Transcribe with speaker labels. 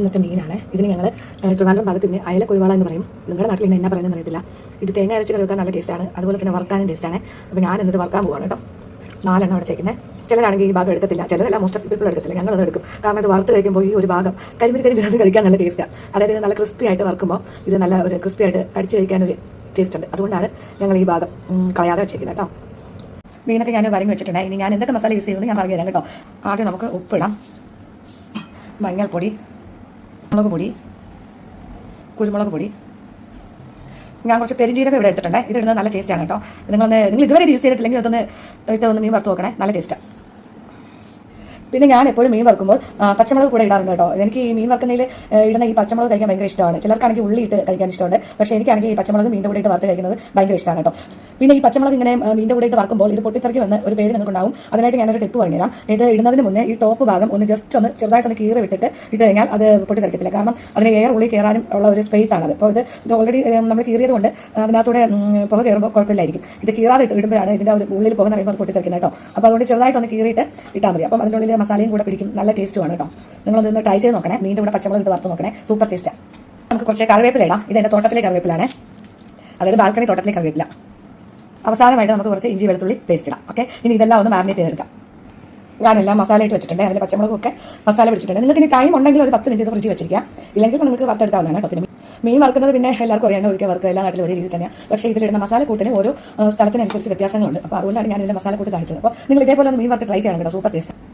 Speaker 1: ഇന്നത്തെ മീനാണ്. ഇതിന് ഞങ്ങൾ ട്രിവാൻഡ്രം ഭാഗത്ത് ഇതിന് അയല കുഴിവാള എന്ന് പറയും. നിങ്ങളുടെ നാട്ടിൽ ഇന്ന് എന്നാ പറയുന്നത് അറിയത്തില്ല. ഇത് തേങ്ങ അരച്ച് കറി വെക്കാൻ നല്ല ടേസ്റ്റാണ് അതുപോലെ തന്നെ വറുക്കാനും ടേസ്റ്റാണ് അപ്പോൾ ഞാൻ ഇന്നത് വറുക്കാൻ പോവാണ് കേട്ടോ. നാലെണ്ണം എടുത്തേക്കുന്നത് ചിലരാണെങ്കിൽ ഈ ഭാഗം എടുക്കത്തില്ല. ചിലരല്ല മോസ്റ്റ് ഓഫ് പീപ്പിൾ എടുക്കത്തില്ല. ഞങ്ങൾ അത് എടുക്കും. കാരണം ഇത് വറുത്ത് കഴിക്കുമ്പോൾ ഈ ഒരു ഭാഗം കരിമിരി കരിമിരി അത് കഴിക്കാൻ നല്ല ടേസ്റ്റാണ് അതായത് ഇത് നല്ല ക്രിസ്പി ആയിട്ട് വറുക്കുമ്പോൾ ഇത് നല്ല ഒരു ക്രിസ്പി ആയിട്ട് കടിച്ച് കഴിക്കാൻ ഒരു ടേസ്റ്റ് ഉണ്ട്. അതുകൊണ്ടാണ് ഞങ്ങൾ ഈ ഭാഗം കളയാതെ വെച്ചേക്കുന്നത് കേട്ടോ. മീനൊക്കെ ഞാൻ വരങ്ങി വെച്ചിട്ടുണ്ട് ഇനി ഞാൻ എന്തൊക്കെ മസാല യൂസ് ചെയ്യുമെന്ന് ഞാൻ പറഞ്ഞു തരാം കേട്ടോ. ആദ്യം നമുക്ക് ഉപ്പിടാം. മഞ്ഞൾപ്പൊടി മുളക് പൊടി കുരുമുളക് പൊടി. ഞാൻ കുറച്ച് പെരിഞ്ചീരകം ഇവിടെ എടുത്തിട്ടുണ്ട്. ഇത് ഇടുന്നത് നല്ല ടേസ്റ്റാണ് കേട്ടോ. നിങ്ങളൊന്ന് നിങ്ങൾ ഇതുവരെ ഇത് യൂസ് ചെയ്തിട്ടില്ലെങ്കിൽ അതൊന്ന് ഇട്ട് ഒന്ന് മീൻ വറുത്ത് നോക്കണേ. നല്ല ടേസ്റ്റാണ് പിന്നെ ഞാൻ എപ്പോഴും മീൻ വറുക്കുമ്പോൾ പച്ചമുളക് കൂടെ ഇടാറുണ്ട് കേട്ടോ. എനിക്ക് ഈ മീൻ വറുക്കുന്നതിൽ ഇടുന്ന ഈ പച്ചമുളക് കഴിക്കാൻ ഭയങ്കര ഇഷ്ടമാണ്. ചിലർക്കാണെങ്കിൽ ഉള്ളി ഇട്ട് കഴിക്കാൻ ഇഷ്ടമുണ്ട്. പക്ഷേ എനിക്കാണെങ്കിൽ ഈ പച്ചമുളക് മീന്റെ കൂടെ ഇട്ട് വറുത്ത് കഴിക്കുന്നത് ഭയങ്കര ഇഷ്ടമാണ് കേട്ടോ. പിന്നെ ഈ പച്ചമുളക് ഇങ്ങനെ മീന്റെ കൂടെ ഇട്ട് വറുക്കുമ്പോൾ ഇത് പൊട്ടിത്തെറിക്ക് വന്ന് ഒരു പേടി നിങ്ങൾക്കുണ്ടാവും. അതിനായിട്ട് ഞാനൊരു ടിപ്പ് പറഞ്ഞുതരാം. ഇത് ഇടുന്നതിന് മുന്നേ ഈ ടോപ്പ് ഭാഗം ഒന്ന് ജസ്റ്റ് ഒന്ന് ചെറുതായിട്ട് ഒന്ന് കീറി വിട്ടിട്ട് ഇട്ട് കഴിഞ്ഞാൽ അത് പൊട്ടിത്തെറിക്കത്തില്ല. കാരണം അതിന് എയർ ഉള്ളി കയറാനും ഉള്ള ഒരു സ്പേസ് ആണത് അപ്പോൾ ഇത് ഇത് ഓൾറെഡി നമ്മൾ കീറിയത് കൊണ്ട് അതിനകത്തൂടെ പുക കയറുമ്പോൾ കുഴപ്പമില്ലായിരിക്കും. ഇത് കീറാതെ ഇട്ട് ഇടുമ്പോഴാണ് ഇതിന്റെ ഉള്ളിൽ പുക നിറയുമ്പോൾ അത് പൊട്ടിത്തെറിക്കുന്നത് കേട്ടോ. അപ്പോൾ അതുകൊണ്ട് ചെറുതായിട്ടൊന്ന് കീറിയിട്ട് ഇട്ടാൽ മതി. അപ്പം അതിന്റെ ഉള്ളിൽ മസാലയും കൂടെ പിടിക്കും. നല്ല ടേസ്റ്റുമാണ് കേട്ടോ നിങ്ങളൊന്ന് ട്രൈ ചെയ്ത് നോക്കണേ. മീന്റെ കൂടെ പച്ചമുളക് ഇട്ട് വറുത്ത് നോക്കണേ. സൂപ്പർ ടേസ്റ്റാണ് നമുക്ക് കുറച്ച് കറിവേപ്പില ഇടാം. ഇത് എന്റെ തോട്ടത്തിലെ കറിവേപ്പിലാണ്. അതായത് ബാൽക്കണി തോട്ടത്തിലെ കറിവേപ്പില. അവസാനമായിട്ട് നമുക്ക് കുറച്ച് ഇഞ്ചി വെളുത്തുള്ളി പേസ്റ്റ് ഇടാം. ഓക്കെ ഇനി ഇതെല്ലാം ഒന്ന് മാരിനേറ്റ് ചെയ്തെടുക്കാം. ഞാനെല്ലാം മസാല ഇട്ട് വെച്ചിട്ടുണ്ട്. അതിൽ പച്ചമുളകൊക്കെ മസാല പിടിച്ചിട്ടുണ്ട്. നിങ്ങൾക്ക് ഇനി ടൈം ഉണ്ടെങ്കിൽ ഒരു പത്ത് മിനിറ്റ് ഫ്രിഡ്ജ് വെച്ചിരിക്കാം. ഇല്ലെങ്കിൽ നിങ്ങൾക്ക് വറുത്തെടുക്കാവുന്നതാണ് കേട്ടോ പിന്നെ മീൻ വറുക്കുന്നത് പിന്നെ എല്ലാവർക്കും അറിയാണ്ട് ഒരിക്കൽ വറുക്കുക എല്ലാം നാട്ടിൽ ഒരേ രീതി തന്നെയാണ് പക്ഷേ ഇതിലിടുന്ന മസാല കൂട്ടിന് ഓരോ സ്ഥലത്തിനനുസരിച്ച് വ്യത്യാസങ്ങളുണ്ട്. അപ്പോൾ അതുകൊണ്ടാണ് ഞാൻ ഇതിന്റെ മസാല കൂട്ട് കാണിച്ചത്. അപ്പോൾ നിങ്ങൾ ഇതേപോലെ ഒന്ന് മീൻ വറുത്ത് ട്രൈ ചെയ്യണം കേട്ടോ സൂപ്പർ ടേസ്റ്റ്